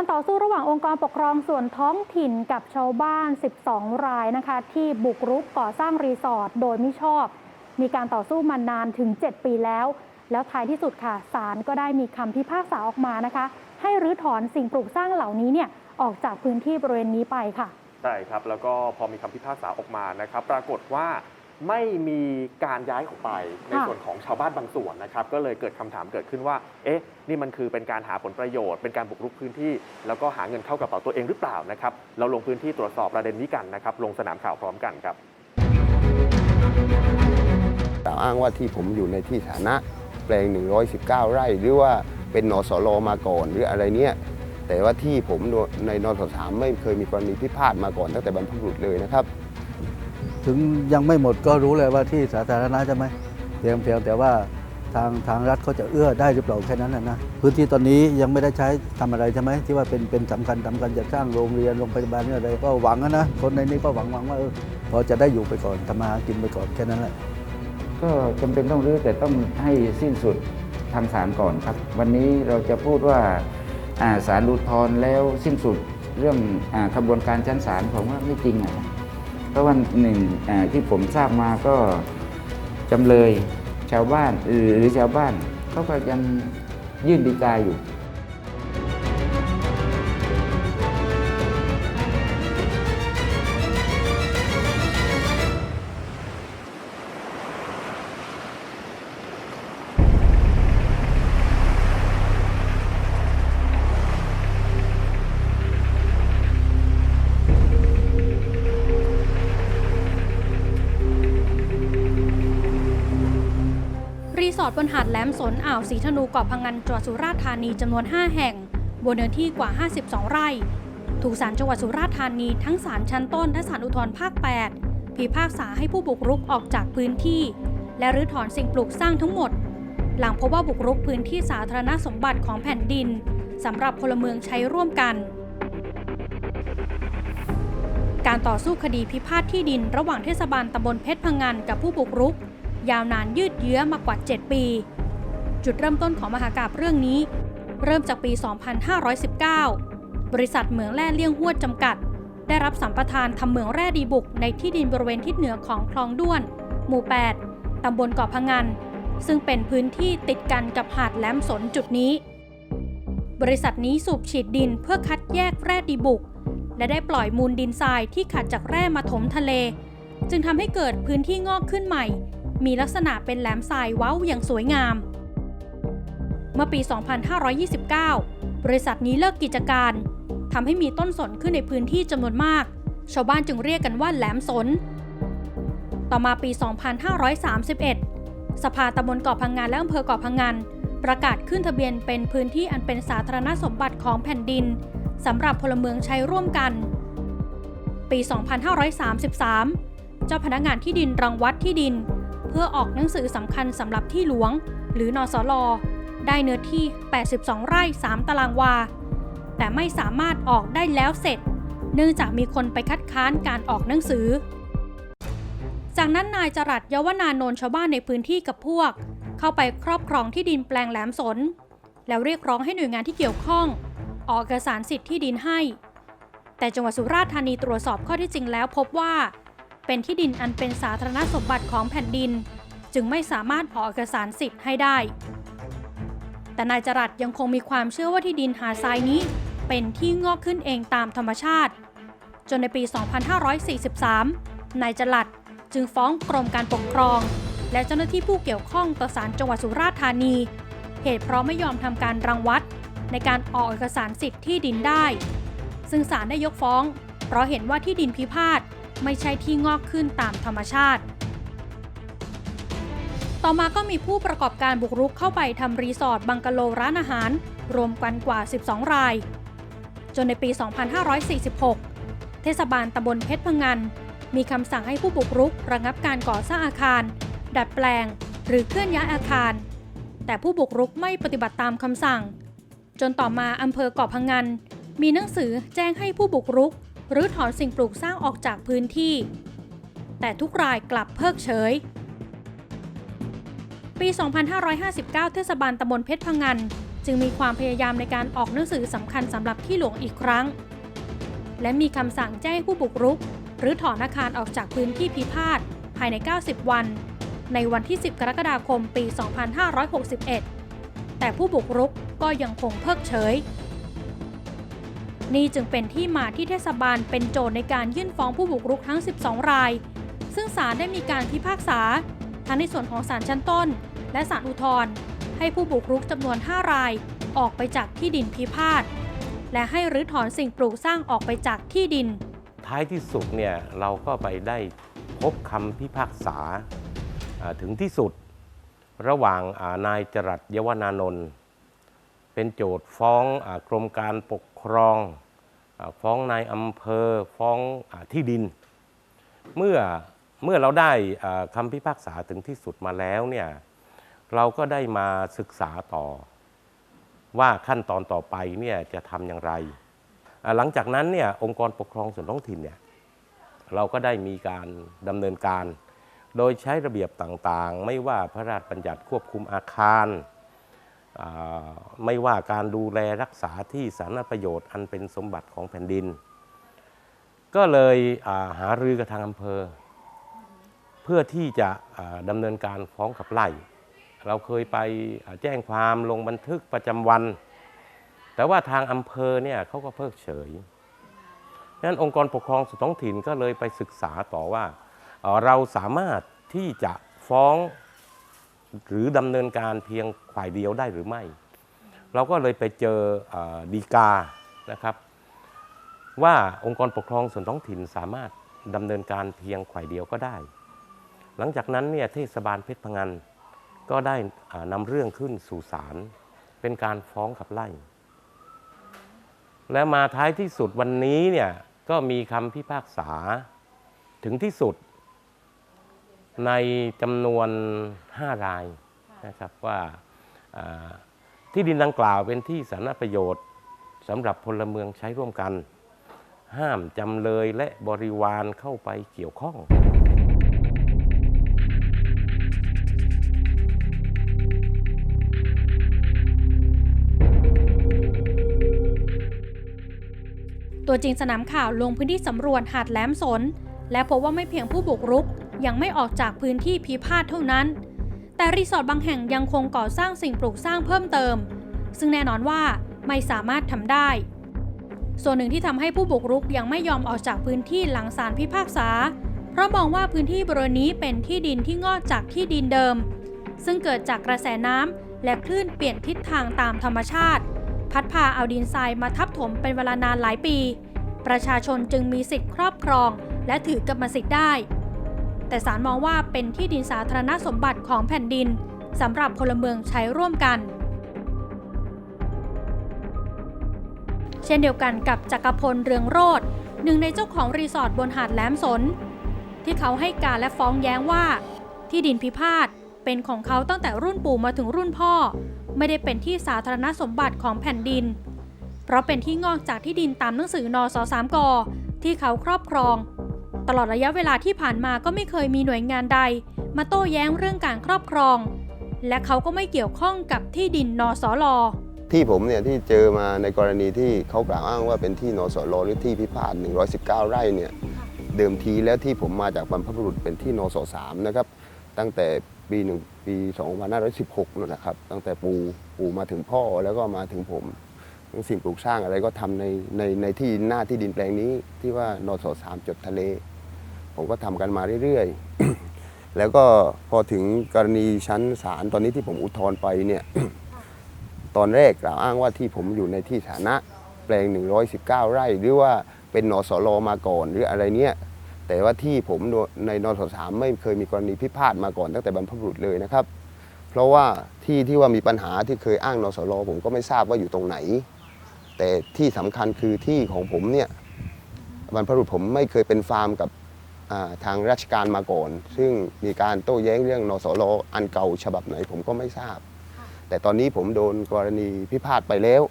การต่อสู้ระหว่างองค์กรปกครองส่วนท้องถิ่นกับชาวบ้าน 12 รายนะคะ ที่บุกรุกก่อสร้างรีสอร์ทโดยไม่ชอบ มีการต่อสู้มานานถึง 7 ปีแล้ว แล้วท้ายที่สุดค่ะศาลก็ได้มีคำพิพากษาออกมานะคะ ให้รื้อถอนสิ่งปลูกสร้างเหล่านี้เนี่ยออกจากพื้นที่บริเวณนี้ไปค่ะ ใช่ครับ แล้วก็พอมีคำพิพากษาออกมานะครับ ปรากฏว่า ไม่มีการย้ายออกไปในส่วนของชาวบ้านบางส่วนนะครับ ก็เลยเกิดคำถามเกิดขึ้นว่า เอ๊ะ นี่มันคือเป็นการหาผลประโยชน์ เป็นการบุกรุกพื้นที่ แล้วก็หาเงินเข้ากระเป๋าตัวเองหรือเปล่านะครับ เราลงพื้นที่ตรวจสอบประเด็นนี้กันนะครับ ลงสนามข่าวพร้อมกันครับกล่าวอ้างว่าที่ผมอยู่ในที่ฐานะแปลง 119 ไร่ หรือว่าเป็นนสลมาก่อนหรืออะไรเนี่ยแต่ว่าที่ผมในนสสามไม่เคยมีกรณีพิพาทมาก่อนตั้งแต่บรรพบุรุษเลยนะครับ ถึงยังไม่หมดก็รู้เลยว่าที่สาธารณะใช่ไหมเพียงเพียงแต่ว่าทางทางรัฐเขาจะเอื้อได้หรือเปล่าแค่นั้นนะนะพื้นที่ตอนนี้ยังไม่ได้ใช้ทำอะไรใช่ไหมที่ว่าเป็นเป็นสำคัญสำคัญจะสร้างโรงเรียนโรงพยาบาลนี่อะไรก็หวังนะนะคนในนี้ก็หวังหวังว่าเออพอจะได้อยู่ไปก่อนทำมาหากินไปก่อนแค่นั้นแหละก็จำเป็นต้องรื้อแต่ต้องให้สิ้นสุดทางศาลก่อนครับ วันนี้เราจะพูดว่าศาลอุทธรแล้วสิ้นสุดเรื่องอาขบวนการชั้นศาลผมว่าไม่จริงอะ เพราะวันหนึ่งที่ผมทราบมาก็จำเลยชาวบ้านหรือชาวบ้านเขาก็ยังยื่นดีกาอยู่ อร์ทบนหาดแหลมสนอ่าวสีธนูเกาะพังงันจังหวัดสุราษฎร์ธานีจำนวน 5 แห่ง บนเนื้อที่กว่า 52 ไร่ ถูกศาลจังหวัดสุราษฎร์ธานีทั้งศาลชั้นต้นและศาลอุทธรภาค 8 พิพากษาให้ผู้บุกรุกออกจากพื้นที่ และรื้อถอนสิ่งปลูกสร้างทั้งหมด หลังพบว่าบุกรุกพื้นที่สาธารณสมบัติของแผ่นดินสำหรับพลเมืองใช้ร่วมกัน การต่อสู้คดีพิพาทที่ดินระหว่างเทศบาลตำบลเพชรพังงานกับผู้บุกรุก ยาวนานยืดเยื้อมากว่า 7 ปี จุดเริ่มต้นของมหากาบเรื่องนี้ เริ่มจากปี 2519 บริษัทเหมืองแร่เลี่ยงหวดจำกัด ได้รับสัมปทานทำเหมืองแร่ดีบุกในที่ดินบริเวณทิศเหนือของคลองด้วน หมู่ 8 ตำบลเกาะพังงานซึ่งเป็นพื้นที่ติดกันกับหาดแหลมสนจุดนี้ บริษัทนี้สูบฉีดดินเพื่อคัดแยกแร่ดีบุก และได้ปล่อยมูลดินทรายที่ขัดจากแร่มาถมทะเล จึงทำให้เกิดพื้นที่งอกขึ้นใหม่ มีลักษณะเป็นแหลมทรายเว้าอย่างสวยงาม เมื่อปี 2529 บริษัทนี้เลิกกิจการทำให้มีต้นสนขึ้นในพื้นที่จำนวนมาก ชาวบ้านจึงเรียกกันว่าแหลมสน ต่อมาปี 2531 สภาตำบลเกาะพังงานและอำเภอเกาะพังงานประกาศขึ้นทะเบียนเป็นพื้นที่อันเป็นสาธารณสมบัติของแผ่นดินสำหรับพลเมืองใช้ร่วมกัน ปี 2533 เจ้าพนักงานที่ดินรังวัดที่ดิน เพื่อออกหนังสือสำคัญสำหรับที่หลวง หรือนอสลได้เนื้อที่ 82 ไร่ 3 ตารางวา แต่ไม่สามารถออกได้แล้วเสร็จ เนื่องจากมีคนไปคัดค้านการออกหนังสือ จากนั้นนายจรัสเยวนานนท์ชาวบ้านในพื้นที่กับพวก เข้าไปครอบครองที่ดินแปลงแหลมสน แล้วเรียกร้องให้หน่วยงานที่เกี่ยวข้อง ออกเอกสารสิทธิ์ที่ดินให้ แต่จังหวัดสุราษฎร์ธานีตรวจสอบข้อที่จริงแล้วพบว่า เป็นที่ดินอันเป็นสาธารณสมบัติของแผ่นดิน จึงไม่สามารถออกเอกสารสิทธิ์ให้ได้ แต่นายจรัสยังคงมีความเชื่อว่าที่ดินหาทรายนี้ เป็นที่งอกขึ้นเองตามธรรมชาติ จนในปี 2543 นายจรัสจึงฟ้องกรมการปกครอง และเจ้าหน้าที่ผู้เกี่ยวข้องต่อศาลจังหวัดสุราษฎร์ธานี เหตุเพราะไม่ยอมทำการรังวัด ในการออกเอกสารสิทธิ์ที่ดินได้ ซึ่งศาลได้ยกฟ้อง เพราะเห็นว่าที่ดินพิพาท ไม่ใช่ที่งอกขึ้นตามธรรมชาติ ต่อมาก็มีผู้ประกอบการบุกรุกเข้าไปทำรีสอร์ทบังกะโลร้านอาหาร รวมกันกว่า 12 ราย จนในปี 2546 เทศบาลตำบลเพชรพังงานมีคำสั่งให้ผู้บุกรุกระงับการก่อสร้างอาคาร ดัดแปลง หรือเคลื่อนย้ายอาคาร แต่ผู้บุกรุกไม่ปฏิบัติตามคำสั่ง จนต่อมาอำเภอเกาะพังงานมีหนังสือแจ้งให้ผู้บุกรุก หรือถอนสิ่งปลูกสร้างออกจากพื้นที่ แต่ทุกรายกลับเพิกเฉย ปี 2559 เทศบาลตำบลเพชรพงงานจึงมีความพยายามในการออกหนังสือสำคัญสำหรับที่หลวงอีกครั้ง และมีคำสั่งแจ้งผู้บุกรุก หรือถอนอาคารออกจากพื้นที่พิพาทภายใน 90 วัน ในวันที่ 10 กรกฎาคม ปี 2561 แต่ผู้บุกรุกก็ยังคงเพิกเฉย นี่จึงเป็นที่มาที่เทศบาลเป็นโจทย์ในการยื่นฟ้องผู้บุกรุกทั้ง 12 ราย ซึ่งศาลได้มีการพิพากษา ทั้งในส่วนของศาลชั้นต้น และศาลอุทธรณ์ให้ผู้บุกรุกจำนวน 5 ราย ออกไปจากที่ดินพิพาทและให้รื้อถอนสิ่งปลูกสร้างออกไปจากที่ดิน ท้ายที่สุดเนี่ยเราก็ไปได้พบคำพิพากษาถึงที่สุด ระหว่างานายจรัสยวนานนท์ เป็นโจทย์ฟ้องอกรมการปกครองอฟ้องนายอำเภอฟ้องอที่ดิน เมื่อเมื่อเราได้คำพิพากษาถึงที่สุดมาแล้วเนี่ยเราก็ได้มาศึกษาต่อ ว่าขั้นตอนต่อไปเนี่ยจะทำอย่างไร หลังจากนั้นเนี่ยองค์กรปกครองส่วนท้องถิ่นเนี่ยเราก็ได้มีการดำเนินการ โดยใช้ระเบียบต่างๆ ไม่ว่าพระราชบัญญัติควบคุมอาคาร ไม่ว่าการดูแลรักษาที่สาธารณประโยชน์อันเป็นสมบัติของแผ่นดิน ก็เลยาหารือกับทางอำเภอ เพื่อที่จะดำเนินการฟ้องขับไล่ เราเคยไปแจ้งความลงบันทึกประจำวัน แต่ว่าทางอำเภอเนี่ยเขาก็เพิกเฉยดังนั้นองค์กรปกครองส่วนท้องถิ่นก็เลยไปศึกษาต่อว่า เราสามารถที่จะฟ้อง หรือดำเนินการเพียงฝ่ายเดียวได้หรือไม่ เราก็เลยไปเจออดีกานะครับ ว่าองค์กรปกครองส่วนท้องถิ่นสามารถดำเนินการเพียงฝ่ายเดียวก็ได้ หลังจากนั้นเนี่ยเทศบาลเพชรพงันก็ได้อ่านำเรื่องขึ้นสู่ศาลเป็นการฟ้องขับไล่ และมาท้ายที่สุดวันนี้เนี่ยก็มีคำพิพากษาถึงที่สุด ในจำนวน 5 รายนะครับว่าอ่าที่ดินดังกล่าวเป็นที่สาธารณประโยชน์สำหรับพลเมืองใช้ร่วมกัน ห้ามจำเลยและบริวารเข้าไปเกี่ยวข้องตัวจริงสนามข่าวลงพื้นที่สำรวจหาดแหลมสน และพบว่าไม่เพียงผู้บุกรุก ยังไม่ออกจากพื้นที่พิพาทเท่านั้น แต่รีสอร์ทบางแห่งยังคงก่อสร้างสิ่งปลูกสร้างเพิ่มเติม ซึ่งแน่นอนว่าไม่สามารถทำได้ ส่วนหนึ่งที่ทำให้ผู้บุกรุกยังไม่ยอมออกจากพื้นที่หลังศาลพิพากษา เพราะมองว่าพื้นที่บริเวณนี้เป็นที่ดินที่งอกจากที่ดินเดิม ซึ่งเกิดจากกระแสน้ำและคลื่นเปลี่ยนทิศทางตามธรรมชาติ พัดพาเอาดินทรายมาทับถมเป็นเวลานานหลายปี ประชาชนจึงมีสิทธิ์ครอบครอง และถือกรรมสิทธิ์ได้ แต่ศาลมองว่าเป็นที่ดินสาธารณสมบัติของแผ่นดินสำหรับพลเมืองใช้ร่วมกัน เช่นเดียวกันกับจักรพลเรืองโรธหนึ่งในเจ้าของรีสอร์ทบนหาดแหลมสน ที่เขาให้การและฟ้องแย้งว่า ที่ดินพิพาทเป็นของเขาตั้งแต่รุ่นปู่มาถึงรุ่นพ่อ ไม่ได้เป็นที่สาธารณสมบัติของแผ่นดิน เพราะเป็นที่งอกจากที่ดินตามหนังสือนอสสามกที่เขาครอบครอง ตลอดระยะเวลาที่ผ่านมาก็ไม่เคยมีหน่วยงานใด มาโต้แย้งเรื่องการครอบครอง และเขาก็ไม่เกี่ยวข้องกับที่ดินนสลที่ผมเนี่ยที่เจอมาในกรณีที่เขากล่าวอ้างว่าเป็นที่นสรหรือที่พิพาท119 ไร่เนี่ยเดิมทีแล้วที่ผมมาจากบรรพบุรุษเป็นที่นสสามนะครับตั้งแต่ปีหนึ่งปี2516นั่นนะครับตั้งแต่ปู่ปู่มาถึงพ่อแล้วก็มาถึงผมทั้งสิ่งปลูกสร้างอะไรก็ทำในในในที่หน้าที่ดินแปลงนี้ที่ว่านสสามจดทะเล ผมก็ทำกันมาเรื่อยๆ แล้วก็พอถึงกรณีชั้นศาลตอนนี้ที่ผมอุทธรณ์ไปเนี่ยตอนแรกกล่าวอ้างว่าที่ผมอยู่ในที่ฐานะแปลง 119 ไร่ หรือว่าเป็นนสรมาก่อนหรืออะไรเนี้ยแต่ว่าที่ผมในนสสามไม่เคยมีกรณีพิพาทมาก่อนตั้งแต่บรรพบุรุษเลยนะครับ เพราะว่าที่ที่ว่ามีปัญหาที่เคยอ้างนสรผมก็ไม่ทราบว่าอยู่ตรงไหน แต่ที่สำคัญคือที่ของผมเนี่ยบรรพบุรุษผมไม่เคยเป็นฟาร์มกับ ทางราชการมาก่อน ซึ่งมีการโต้แย้งเรื่องนสรอันเก่าฉบับไหนผมก็ไม่ทราบ แต่ตอนนี้ผมโดนกรณีพิพาทไปแล้ว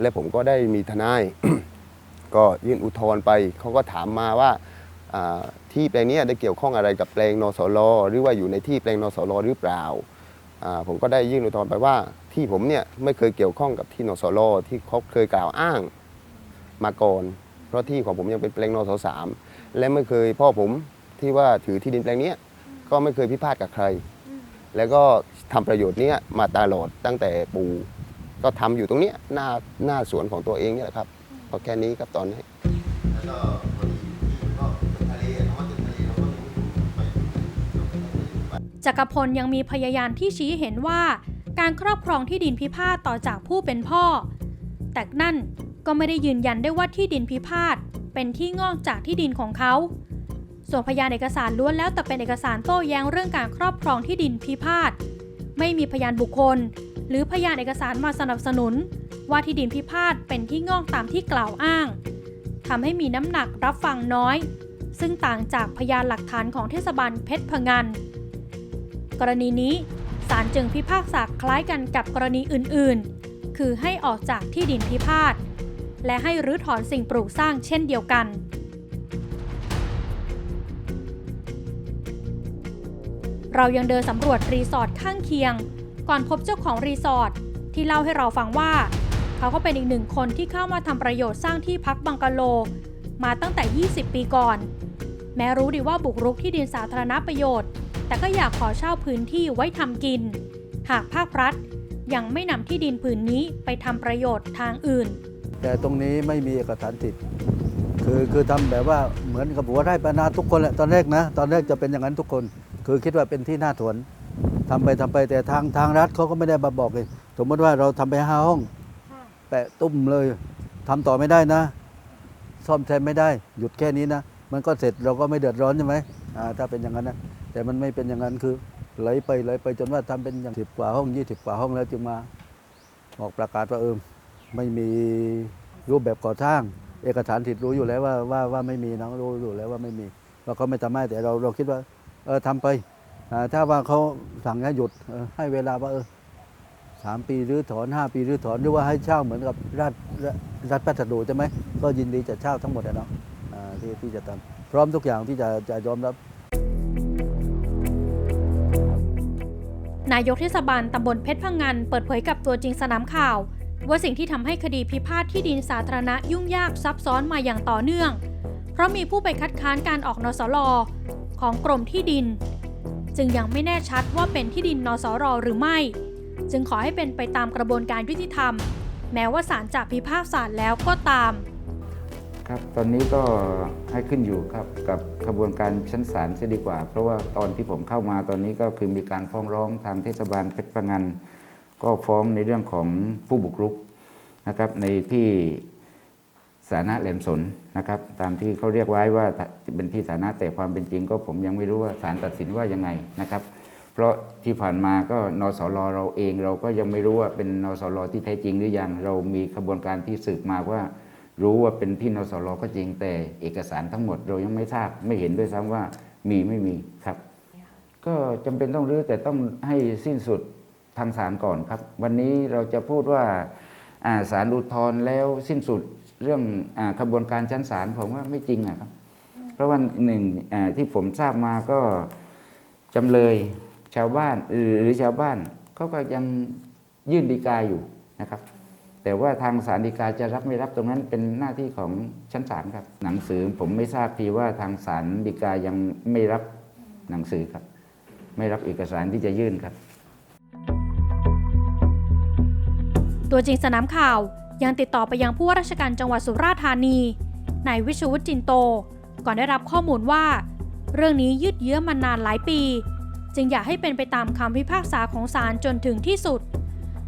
และผมก็ได้มีทนาย ก็ยื่นอุทธรณ์ไปเขาก็ถามมาว่าอ่าที่แปลงเนี้ยได้เกี่ยวข้องอะไรกับแปลงนสลหรือว่าอยู่ในที่แปลงนสลหรือเปล่าผอ่าผมก็ได้ยื่นอุทธรณ์ไปว่า ที่ผมเนี่ยไม่เคยเกี่ยวข้องกับที่นสโลที่เขาเคยกล่าวอ้างมาก่อนเพราะที่ของผมยังเป็นแปลงนสสาม และไม่เคยพ่อผมที่ว่าถือที่ดินแปลงเนี้ยก็ไม่เคยพิพาทกับใคร แล้วก็ทำประโยชน์เนี้ยมาตลอดตั้งแต่ปู่ก็ทำอยู่ตรงเนี้ยหน้าหน้าสวนของตัวเองเนี่ยแหละครับก็แค่นี้ครับตอนนี้จักรพลยังมีพยานที่ชี้เห็นว่า การครอบครองที่ดินพิพาทต่อจากผู้เป็นพ่อ แต่นั่นก็ไม่ได้ยืนยันได้ว่าที่ดินพิพาท เป็นที่งอกจากที่ดินของเขา ส่วนพยานเอกสารล้วนแล้วแต่เป็นเอกสารโต้แย้งเรื่องการครอบครองที่ดินพิพาท ไม่มีพยานบุคคล หรือพยานเอกสารมาสนับสนุน ว่าที่ดินพิพาทเป็นที่งอกตามที่กล่าวอ้างทำให้มีน้ำหนักรับฟังน้อย ซึ่งต่างจากพยานหลักฐานของเทศบาลเพชรพงัน กรณีนี้ศาลจึงพิพากษาคล้ายกันกับกรณีอื่นๆ คือให้ออกจากที่ดินพิพาท และให้รื้อถอนสิ่งปลูกสร้างเช่นเดียวกัน เรายังเดินสำรวจรีสอร์ทข้างเคียง ก่อนพบเจ้าของรีสอร์ทที่เล่าให้เราฟังว่า เขาก็เป็นอีกหนึ่งคนที่เข้ามาทำประโยชน์สร้างที่พักบังกะโล มาตั้งแต่ 20 ปีก่อน แม้รู้ดีว่าบุกรุกที่ดินสาธารณประโยชน์ แต่ก็อยากขอเช่าพื้นที่ไว้ทำกิน หากภาครัฐยังไม่นำที่ดินผืนนี้ไปทำประโยชน์ทางอื่น แต่ตรงนี้ไม่มีเอกสารสิทธิ์คือคือทำแบบว่าเหมือนกับหัวไร่ปานาทุกคนแหละตอนแรกนะ ตอนแรกจะเป็นอย่างนั้นทุกคน คือคิดว่าเป็นที่หน้าถวนทำไปทำไปแต่ทางทางรัฐเขาก็ไม่ได้มาบอกเลยสมมติว่าเราทำไปห้าห้องแปะตุ้มเลยทำต่อไม่ได้นะ ซ่อมแซมไม่ได้ หยุดแค่นี้นะ มันก็เสร็จเราก็ไม่เดือดร้อนใช่ไหมอ่าถ้าเป็นอย่างนั้นนะแต่มันไม่เป็นอย่างนั้นคือไหลไปไหลไปจนว่าทำเป็นอย่างสิบกว่าห้องยี่สิบกว่าห้องแล้วจึงมาออกประกาศว่าเออ ไม่มีรูปแบบก่อสร้าง เอกสารสิทธิ์รู้อยู่แล้วว่าว่าว่าไม่มีนะรู้อยู่แล้วว่าไม่มีเราก็ไม่ทำให้แต่เราเราคิดว่า เออทำไปถ้าว่าเขาสั่งให้หยุดให้เวลาว่าเออสามปีหรือถอนห้าปีหรือถอนหรือว่าให้เช่าเหมือนกับรัฐรัฐพัสดุใช่ไหมก็ยินดีจะเช่าทั้งหมดอะเนาะอ่าที่ที่จะทำพร้อมทุกอย่างที่จะจะยอมรับ นายกเทศบาลตำบลเพชรพังงานเปิดเผยกับตัวจริงสนามข่าว ว่าสิ่งที่ทำให้คดีพิพาทที่ดินสาธารณะยุ่งยากซับซ้อนมาอย่างต่อเนื่อง เพราะมีผู้ไปคัดค้านการออกนสลของกรมที่ดิน จึงยังไม่แน่ชัดว่าเป็นที่ดินนสรหรือไม่ จึงขอให้เป็นไปตามกระบวนการยุติธรรม แม้ว่าศาลจะพิพากษาแล้วก็ตาม ครับตอนนี้ก็ให้ขึ้นอยู่ครับกับกระบวนการชั้นศาลเสียดีกว่า เพราะว่าตอนที่ผมเข้ามาตอนนี้ก็คือมีการฟ้องร้องทางเทศบาลเพชรพะงัน ก็ฟ้องในเรื่องของผู้บุกรุกนะครับในที่สาธารณะแหลมสนนะครับ ตามที่เขาเรียกไว้ว่าเป็นที่สาธารณะแต่ความเป็นจริง ก็ผมยังไม่รู้ว่าศาลตัดสินว่ายังไงนะครับ เพราะที่ผ่านมาก็นสรเราเองเราก็ยังไม่รู้ว่าเป็นนสรที่แท้จริงหรือยังเรามีกระบวนการที่สืบมาว่า รู้ว่าเป็นที่นสรก็จริงแต่เอกสารทั้งหมดเรายังไม่ทราบไม่เห็นด้วยซ้ำว่ามีไม่มีครับ ก็จำเป็นต้องรื้อแต่ต้องให้สิ้นสุด ทางศาลก่อนครับ วันนี้เราจะพูดว่าศาลอุทธรณ์แล้วสิ้นสุดเรื่องอกระบวนการชั้นศาลผมว่าไม่จริงอะครับ เพราะว่าหนึ่งที่ผมทราบมาก็จำเลยชาวบ้านหรือชาวบ้านเขาก็ยังยื่นดีกาอยู่นะครับ แต่ว่าทางศาลฎีกาจะรับไม่รับตรงนั้นเป็นหน้าที่ของชั้นศาลครับ หนังสือผมไม่ทราบทีว่าทางศาลฎีกายังไม่รับหนังสือครับ ไม่รับเอกสารที่จะยื่นครับ ตัวจริงสนามข่าวยังติดต่อไปยังผู้ว่าราชการจังหวัดสุราษฎร์ธานีนายวิชวุฒิจินโต ก่อนได้รับข้อมูลว่า เรื่องนี้ยืดเยื้อมานานหลายปี จึงอยากให้เป็นไปตามคำพิพากษาของศาลจนถึงที่สุด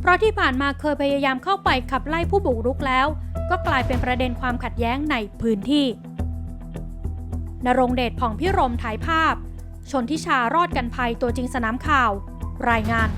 เพราะที่ผ่านมาเคยพยายามเข้าไปขับไล่ผู้บุกรุกแล้ว ก็กลายเป็นประเด็นความขัดแย้งในพื้นที่นรงเดชผ่องพิรมถ่ายภาพ ชนทิชารอดกันภัยตัวจริงสนามข่าว รายงาน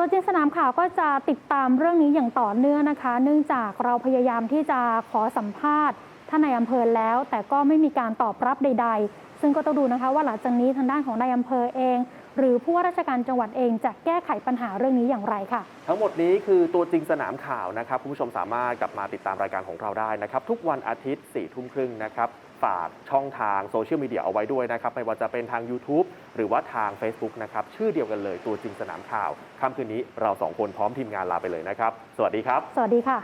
ตัวจริงสนามข่าวก็จะติดตามเรื่องนี้อย่างต่อเนื่องนะคะ เนื่องจากเราพยายามที่จะขอสัมภาษณ์ท่านนายอำเภอแล้ว แต่ก็ไม่มีการตอบรับใด ๆ ซึ่งก็ต้องดูนะคะว่าหลังจากนี้ทางด้านของนายอำเภอเอง หรือผู้ว่าราชการจังหวัดเองจะแก้ไขปัญหาเรื่องนี้อย่างไรค่ะ ทั้งหมดนี้คือตัวจริงสนามข่าวนะครับคุณผู้ชมสามารถกลับมาติดตามรายการของเราได้นะครับ ทุกวันอาทิตย์4ี่ทุ่มครึ่งนะครับ ฝากช่องทางโซเชียลมีเดียเอาไว้ด้วยนะครับ ไม่ว่าจะเป็นทาง YouTube หรือว่าทาง Facebook นะครับ ชื่อเดียวกันเลยตัวจริงสนามข่าวค่ำคืนนี้เราสองคนพร้อมทีมงานลาไปเลยนะครับ สวัสดีครับ สวัสดีค่ะ